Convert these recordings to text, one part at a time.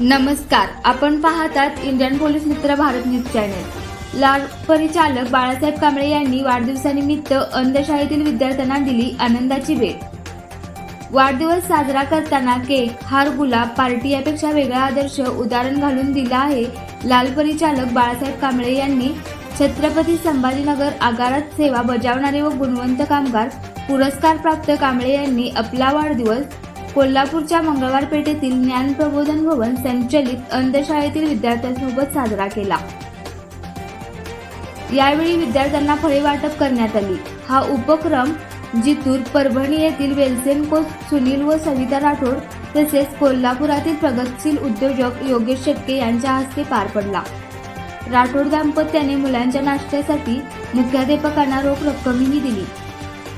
नमस्कार आपण पाहतात इंडियन पोलीस मित्र भारत न्यूज चॅनल. लाड परिचालक बाळासाहेब कांबळे यांनी वाढदिवसानिमित्त अंधशाळेतील विद्यार्थ्यांना दिली आनंदाची भेट. वाढदिवस साजरा करताना केक हार गुलाब पार्टी यापेक्षा वेगळा आदर्श उदाहरण घालून दिला आहे लाल परिचालक बाळासाहेब कांबळे यांनी. छत्रपती संभाजीनगर आगारात सेवा बजावणारे व गुणवंत कामगार पुरस्कार प्राप्त कांबळे यांनी आपला वाढदिवस कोल्हापूरच्या मंगळवार पेठेतील ज्ञान प्रबोधन भवन संचलित अंधशाळेतील विद्यार्थ्यांसोबत साजरा केला. यावेळी विद्यार्थ्यांना फळे वाटप करण्यात आली. हा उपक्रम जितूर परभणी येथील वेलसेन कोच सुनील व सविता राठोड तसेच कोल्हापुरातील प्रगतशील उद्योजक योगेश शेटके यांच्या हस्ते पार पडला. राठोड दाम्पत्याने मुलांच्या नाश्त्यासाठी मुख्याध्यापकांना रोख रक्कमही दिली.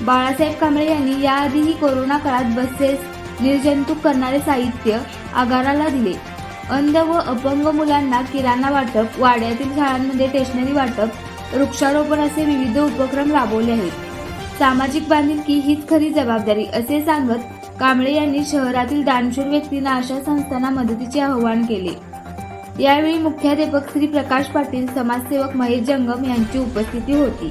बाळासाहेब कांबळे यांनी याआधीही कोरोना काळात बसेस निर्जंतुक करणारे साहित्य आगाराला दिले. अंध व अपंग मुलांना किराणा वाटप वाड्यातील शाळांमध्ये स्टेशनरी वाटप वृक्षारोपण असे विविध उपक्रम राबवले आहेत. सामाजिक बांधिलकी हीच खरी जबाबदारी असे सांगत कांबळे यांनी शहरातील दानशूर व्यक्तींना अशा संस्थांना मदतीचे आवाहन केले. यावेळी मुख्याध्यापक श्री प्रकाश पाटील समाजसेवक महेश जंगम यांची उपस्थिती होती.